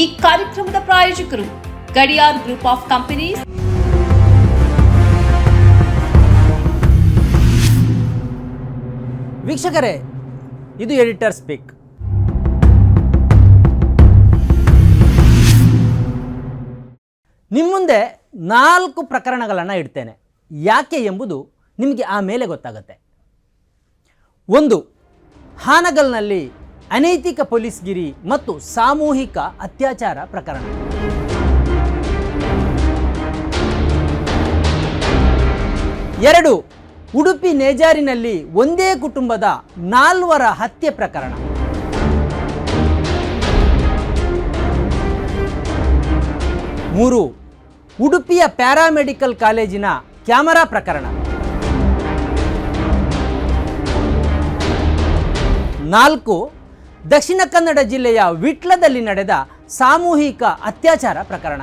ಈ ಕಾರ್ಯಕ್ರಮದ ಪ್ರಾಯೋಜಕರು ಗಡಿಯಾರ್ ಗ್ರೂಪ್ ಆಫ್ ಕಂಪನೀಸ್. ವೀಕ್ಷಕರೇ, ಇದು ಎಡಿಟರ್ ಸ್ಪೀಕ್. ನಿಮ್ಮ ಮುಂದೆ ನಾಲ್ಕು ಪ್ರಕರಣಗಳನ್ನು ಇಡ್ತೇನೆ. ಯಾಕೆ ಎಂಬುದು ನಿಮಗೆ ಆಮೇಲೆ ಗೊತ್ತಾಗುತ್ತೆ. ಒಂದು, ಹಾನಗಲ್ನಲ್ಲಿ ಅನೈತಿಕ ಪೊಲೀಸ್ಗಿರಿ ಮತ್ತು ಸಾಮೂಹಿಕ ಅತ್ಯಾಚಾರ ಪ್ರಕರಣ. ಎರಡು, ಉಡುಪಿ ನೇಜಾರಿನಲ್ಲಿ ಒಂದೇ ಕುಟುಂಬದ ನಾಲ್ವರ ಹತ್ಯೆ ಪ್ರಕರಣ. ಮೂರು, ಉಡುಪಿಯ ಪ್ಯಾರಾಮೆಡಿಕಲ್ ಕಾಲೇಜಿನ ಕ್ಯಾಮರಾ ಪ್ರಕರಣ. ನಾಲ್ಕು ದಕ್ಷಿಣ ಕನ್ನಡ ಜಿಲ್ಲೆಯ ವಿಟ್ಲದಲ್ಲಿ ನಡೆದ ಸಾಮೂಹಿಕ ಅತ್ಯಾಚಾರ ಪ್ರಕರಣ.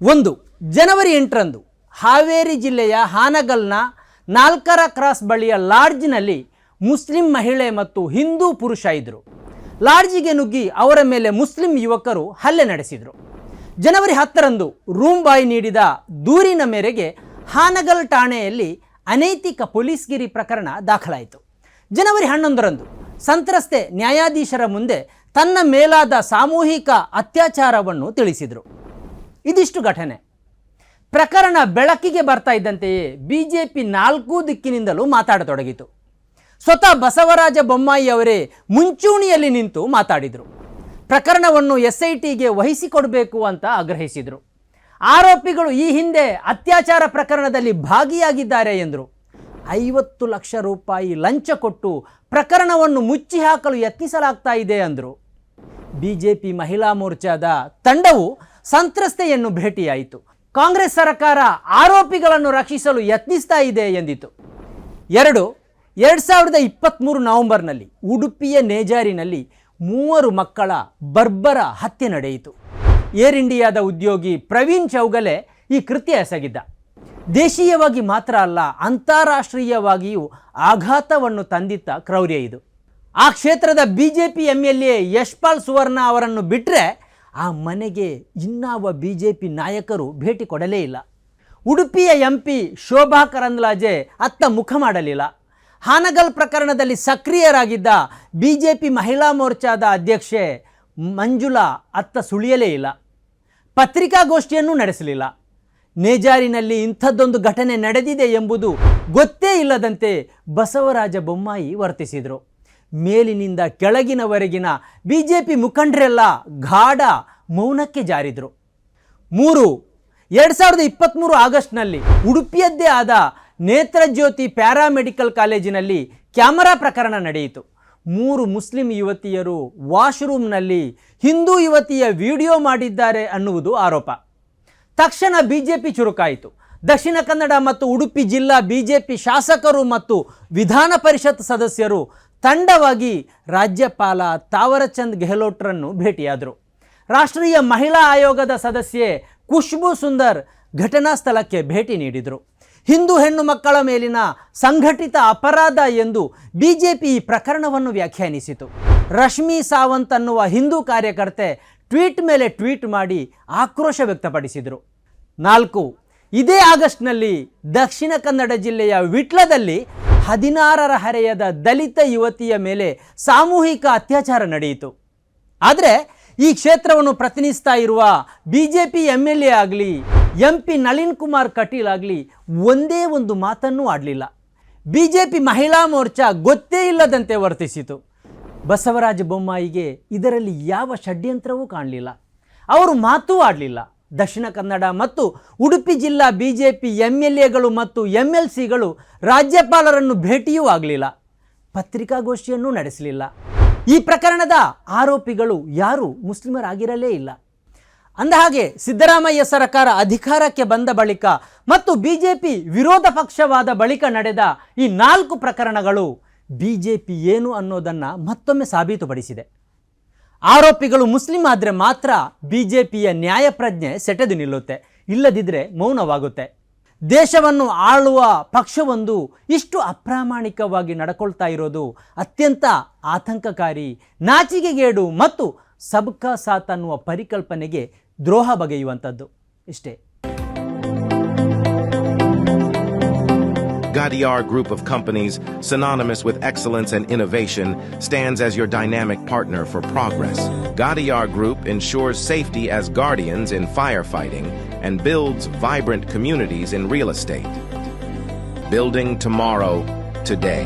ಒಂದು, ಜನವರಿ ಎಂಟರಂದು ಹಾವೇರಿ ಜಿಲ್ಲೆಯ ಹಾನಗಲ್ನ ನಾಲ್ಕರ ಕ್ರಾಸ್ ಬಳಿಯ ಲಾಡ್ಜ್ನಲ್ಲಿ ಮುಸ್ಲಿಂ ಮಹಿಳೆ ಮತ್ತು ಹಿಂದೂ ಪುರುಷ ಇದ್ದರು ಲಾಡ್ಜಿಗೆ ನುಗ್ಗಿ ಅವರ ಮೇಲೆ ಮುಸ್ಲಿಂ ಯುವಕರು ಹಲ್ಲೆ ನಡೆಸಿದರು. ಜನವರಿ ಹತ್ತರಂದು ರೂಮ್ ನೀಡಿದ ದೂರಿನ ಮೇರೆಗೆ ಹಾನಗಲ್ ಠಾಣೆಯಲ್ಲಿ ಅನೈತಿಕ ಪೊಲೀಸ್ಗಿರಿ ಪ್ರಕರಣ ದಾಖಲಾಯಿತು. ಜನವರಿ ಹನ್ನೊಂದರಂದು ಸಂತ್ರಸ್ತೆ ನ್ಯಾಯಾಧೀಶರ ಮುಂದೆ ತನ್ನ ಮೇಲಾದ ಸಾಮೂಹಿಕ ಅತ್ಯಾಚಾರವನ್ನು ತಿಳಿಸಿದರು. ಇದಿಷ್ಟು ಘಟನೆ. ಪ್ರಕರಣ ಬೆಳಕಿಗೆ ಬರ್ತಾ ಇದ್ದಂತೆಯೇ ಬಿ ಜೆ ಪಿ ನಾಲ್ಕೂ ದಿಕ್ಕಿನಿಂದಲೂ ಮಾತಾಡತೊಡಗಿತು. ಸ್ವತಃ ಬಸವರಾಜ ಬೊಮ್ಮಾಯಿ ಅವರೇ ಮುಂಚೂಣಿಯಲ್ಲಿ ನಿಂತು ಮಾತಾಡಿದರು. ಪ್ರಕರಣವನ್ನು ಎಸ್ ಐ ಟಿಗೆ ವಹಿಸಿಕೊಡಬೇಕು ಅಂತ ಆಗ್ರಹಿಸಿದರು. ಆರೋಪಿಗಳು ಈ ಹಿಂದೆ ಅತ್ಯಾಚಾರ ಪ್ರಕರಣದಲ್ಲಿ ಭಾಗಿಯಾಗಿದ್ದಾರೆ ಎಂದರು. ಐವತ್ತು ಲಕ್ಷ ರೂಪಾಯಿ ಲಂಚ ಕೊಟ್ಟು ಪ್ರಕರಣವನ್ನು ಮುಚ್ಚಿ ಹಾಕಲು ಯತ್ನಿಸಲಾಗ್ತಾ ಇದೆ ಅಂದರು. ಬಿ ಜೆ ಪಿ ಮಹಿಳಾ ಮೋರ್ಚಾದ ತಂಡವು ಸಂತ್ರಸ್ತೆಯನ್ನು ಭೇಟಿಯಾಯಿತು. ಕಾಂಗ್ರೆಸ್ ಸರ್ಕಾರ ಆರೋಪಿಗಳನ್ನು ರಕ್ಷಿಸಲು ಯತ್ನಿಸ್ತಾ ಇದೆ ಎಂದಿತು. ಎರಡು ಎರಡು ಸಾವಿರದ ಇಪ್ಪತ್ತ್ಮೂರು ನವೆಂಬರ್ನಲ್ಲಿ ಉಡುಪಿಯ ನೇಜಾರಿನಲ್ಲಿ ಮೂವರು ಮಕ್ಕಳ ಬರ್ಬರ ಹತ್ಯೆ ನಡೆಯಿತು. ಏರ್ ಇಂಡಿಯಾದ ಉದ್ಯೋಗಿ ಪ್ರವೀಣ್ ಚೌಗಲೆ ಈ ಕೃತ್ಯ ಎಸಗಿದ್ದ. ದೇಶೀಯವಾಗಿ ಮಾತ್ರ ಅಲ್ಲ, ಅಂತಾರಾಷ್ಟ್ರೀಯವಾಗಿಯೂ ಆಘಾತವನ್ನು ತಂದಿತ್ತ ಕ್ರೌರ್ಯ ಇದು. ಆ ಕ್ಷೇತ್ರದ B J P M L A Yashpal Suvarna ಅವರನ್ನು ಬಿಟ್ಟರೆ ಆ ಮನೆಗೆ ಇನ್ನಾವ ಬಿ ಜೆ ಪಿ ನಾಯಕರು ಭೇಟಿ ಕೊಡಲೇ ಇಲ್ಲ. ಉಡುಪಿಯ ಎಂ ಪಿ ಶೋಭಾ ಕರಂದ್ಲಾಜೆ ಅತ್ತ ಮುಖ ಮಾಡಲಿಲ್ಲ. ಹಾನಗಲ್ ಪ್ರಕರಣದಲ್ಲಿ ಸಕ್ರಿಯರಾಗಿದ್ದ ಬಿ ಜೆ ಪಿ ಮಹಿಳಾ ಮೋರ್ಚಾದ ಅಧ್ಯಕ್ಷೆ ಮಂಜುಳಾ ಅತ್ತ ಸುಳಿಯಲೇ ಇಲ್ಲ. ಪತ್ರಿಕಾಗೋಷ್ಠಿಯನ್ನು ನಡೆಸಲಿಲ್ಲ. ನೇಜಾರಿನಲ್ಲಿ ಇಂಥದ್ದೊಂದು ಘಟನೆ ನಡೆದಿದೆ ಎಂಬುದು ಗೊತ್ತೇ ಇಲ್ಲದಂತೆ ಬಸವರಾಜ ಬೊಮ್ಮಾಯಿ ವರ್ತಿಸಿದರು. ಮೇಲಿನಿಂದ ಕೆಳಗಿನವರೆಗಿನ ಬಿ ಜೆ ಪಿ ಮುಖಂಡರೆಲ್ಲ ಗಾಢ ಮೌನಕ್ಕೆ ಜಾರಿದರು. ಮೂರು, ಎರಡು ಸಾವಿರದ ಇಪ್ಪತ್ತ್ಮೂರು ಆಗಸ್ಟ್ನಲ್ಲಿ ಉಡುಪಿಯದ್ದೇ ಆದ ನೇತ್ರಜ್ಯೋತಿ ಪ್ಯಾರಾಮೆಡಿಕಲ್ ಕಾಲೇಜಿನಲ್ಲಿ ಕ್ಯಾಮರಾ ಪ್ರಕರಣ ನಡೆಯಿತು. ಮೂರು ಮುಸ್ಲಿಂ ಯುವತಿಯರು ವಾಶ್ರೂಮ್ನಲ್ಲಿ ಹಿಂದೂ ಯುವತಿಯ ವಿಡಿಯೋ ಮಾಡಿದ್ದಾರೆ ಅನ್ನುವುದು ಆರೋಪ. ತಕ್ಷಣ B J P ಚುರುಕಾಯಿತು. Dakshina Kannada ಮತ್ತು ಉಡುಪಿ ಜಿಲ್ಲಾ ಬಿ ಜೆ ಪಿ ಶಾಸಕರು ಮತ್ತು ವಿಧಾನ ಪರಿಷತ್ ಸದಸ್ಯರು ತಂಡವಾಗಿ ರಾಜ್ಯಪಾಲ ತಾವರಚಂದ್ ಗೆಹ್ಲೋಟ್ರನ್ನು ಭೇಟಿಯಾದರು. ರಾಷ್ಟ್ರೀಯ ಮಹಿಳಾ ಆಯೋಗದ ಸದಸ್ಯೆ ಖುಷ್ಬು ಸುಂದರ್ ಘಟನಾ ಸ್ಥಳಕ್ಕೆ ಭೇಟಿ ನೀಡಿದರು. ಹಿಂದೂ ಹೆಣ್ಣು ಮಕ್ಕಳ ಮೇಲಿನ ಸಂಘಟಿತ ಅಪರಾಧ ಎಂದು ಬಿಜೆಪಿ ಈ ಪ್ರಕರಣವನ್ನು ವ್ಯಾಖ್ಯಾನಿಸಿತು. ರಶ್ಮಿ ಸಾವಂತ್ ಅನ್ನುವ ಹಿಂದೂ ಕಾರ್ಯಕರ್ತೆ ಟ್ವೀಟ್ ಮೇಲೆ ಟ್ವೀಟ್ ಮಾಡಿ ಆಕ್ರೋಶ ವ್ಯಕ್ತಪಡಿಸಿದರು. ನಾಲ್ಕು, ಇದೇ ಆಗಸ್ಟ್ನಲ್ಲಿ ದಕ್ಷಿಣ ಕನ್ನಡ ಜಿಲ್ಲೆಯ ವಿಟ್ಲದಲ್ಲಿ ಹದಿನಾರರ ಹರೆಯದ ದಲಿತ ಯುವತಿಯ ಮೇಲೆ ಸಾಮೂಹಿಕ ಅತ್ಯಾಚಾರ ನಡೆಯಿತು. ಆದರೆ ಈ ಕ್ಷೇತ್ರವನ್ನು ಪ್ರತಿನಿಧಿಸ್ತಾ ಇರುವ ಬಿ ಜೆ ಎಲ್ ಎ ಆಗಲಿ ಎಂ ಪಿ ನಳಿನ್ ಕುಮಾರ್ ಕಟೀಲ್ ಆಗಲಿ ಒಂದೇ ಒಂದು ಮಾತನ್ನೂ ಆಡಲಿಲ್ಲ. B J P Mahila Morcha ಗೊತ್ತೇ ಇಲ್ಲದಂತೆ ವರ್ತಿಸಿತು. ಬಸವರಾಜ ಬೊಮ್ಮಾಯಿಗೆ ಇದರಲ್ಲಿ ಯಾವ ಷಡ್ಯಂತ್ರವೂ ಕಾಣಲಿಲ್ಲ. ಅವರು ಮಾತೂ ಆಡಲಿಲ್ಲ. ದಕ್ಷಿಣ ಕನ್ನಡ ಮತ್ತು ಉಡುಪಿ ಜಿಲ್ಲಾ B J P M L ಎಗಳು ಮತ್ತು ಎಂ ಎಲ್ ಸಿಗಳು ರಾಜ್ಯಪಾಲರನ್ನು ಭೇಟಿಯೂ ಆಗಲಿಲ್ಲ. ಪತ್ರಿಕಾಗೋಷ್ಠಿಯನ್ನೂ ನಡೆಸಲಿಲ್ಲ. ಈ ಪ್ರಕರಣದ ಆರೋಪಿಗಳು ಯಾರೂ ಮುಸ್ಲಿಮರಾಗಿರಲೇ ಇಲ್ಲ. ಅಂದಹಾಗೆ ಸಿದ್ದರಾಮಯ್ಯ ಸರ್ಕಾರ ಅಧಿಕಾರಕ್ಕೆ ಬಂದ ಬಳಿಕ ಮತ್ತು ಬಿಜೆಪಿ ವಿರೋಧ ಪಕ್ಷವಾದ ಬಳಿಕ ನಡೆದ ಈ ನಾಲ್ಕು ಪ್ರಕರಣಗಳು ಬಿಜೆಪಿ ಏನು ಅನ್ನೋದನ್ನು ಮತ್ತೊಮ್ಮೆ ಸಾಬೀತುಪಡಿಸಿದೆ. ಆರೋಪಿಗಳು ಮುಸ್ಲಿಂ ಆದರೆ ಮಾತ್ರ ಬಿ ಜೆ ಪಿಯ ನ್ಯಾಯಪ್ರಜ್ಞೆ ಸೆಟೆದು ನಿಲ್ಲುತ್ತೆ ಇಲ್ಲದಿದ್ದರೆ ಮೌನವಾಗುತ್ತೆ. ದೇಶವನ್ನು ಆಳುವ ಪಕ್ಷವೊಂದು ಇಷ್ಟು ಅಪ್ರಾಮಾಣಿಕವಾಗಿ ನಡ್ಕೊಳ್ತಾ ಇರೋದು ಅತ್ಯಂತ ಆತಂಕಕಾರಿ, ನಾಚಿಕೆಗೇಡು ಮತ್ತು ಸಬ್ಕಾ ಸಾತ್ ಅನ್ನುವ ಪರಿಕಲ್ಪನೆಗೆ ದ್ರೋಹ ಬಗೆಯುವಂಥದ್ದು ಇಷ್ಟೇ Gadiar Group of Companies, synonymous with excellence and innovation, stands as your dynamic partner for progress. Gadiar Group ensures safety as guardians in firefighting and builds vibrant communities in real estate. Building tomorrow, today.